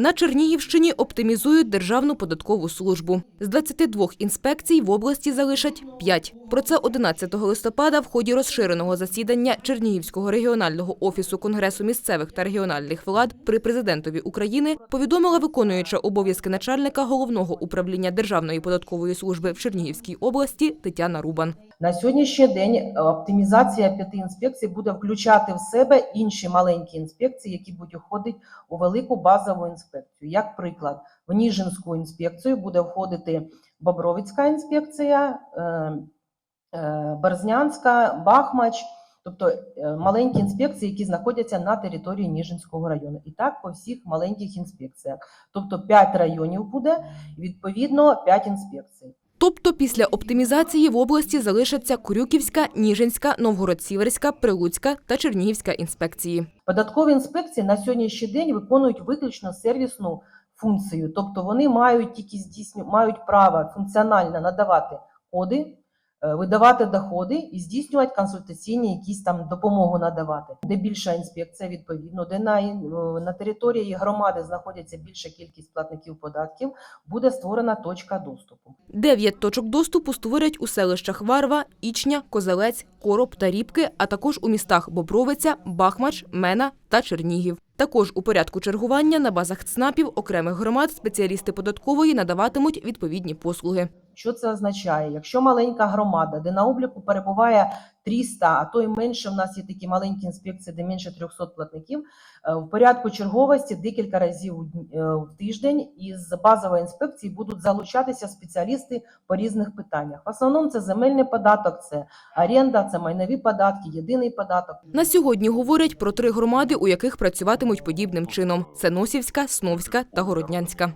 На Чернігівщині оптимізують Державну податкову службу. З 22 інспекцій в області залишать 5. Про це 11 листопада в ході розширеного засідання Чернігівського регіонального офісу Конгресу місцевих та регіональних влад при президентові України повідомила виконуюча обов'язки начальника головного управління Державної податкової служби в Чернігівській області Тетяна Рубан. На сьогоднішній день е, оптимізація п'яти інспекцій буде включати в себе інші маленькі інспекції, які будуть входити у велику базову інспекцію. Як приклад, в Ніжинську інспекцію буде входити Бобровицька інспекція, е, е, Берзнянська, Бахмач, тобто маленькі інспекції, які знаходяться на території Ніжинського району. І так по всіх маленьких інспекціях. Тобто 5 районів буде, відповідно 5 інспекцій. Тобто після оптимізації в області залишаться Курюківська, Ніжинська, Новгород-Сіверська, Прилуцька та Чернігівська інспекції. Податкові інспекції на сьогоднішній день виконують виключно сервісну функцію, тобто вони мають тільки здійсню, мають право функціонально надавати коди, видавати доходи і здійснювати консультаційні якісь там допомогу надавати. Де більша інспекція, відповідно, де на, е, на території громади знаходиться більша кількість платників податків, буде створена точка доступу. Дев'ять точок доступу створять у селищах Варва, Ічня, Козелець, Короб та Рібки, а також у містах Бобровиця, Бахмач, Мена та Чернігів. Також у порядку чергування на базах ЦНАПів окремих громад спеціалісти податкової надаватимуть відповідні послуги. Що це означає? Якщо маленька громада, де на обліку перебуває 300, а то й менше, в нас є такі маленькі інспекції, де менше 300 платників, е, в порядку черговості декілька разів е, в тиждень із базової інспекції будуть залучатися спеціалісти по різних питаннях. В основному це земельний податок, це оренда, це майнові податки, єдиний податок. На сьогодні говорять про три громади, у яких працюватимуть подібним чином: це Носівська, Сновська та Городнянська.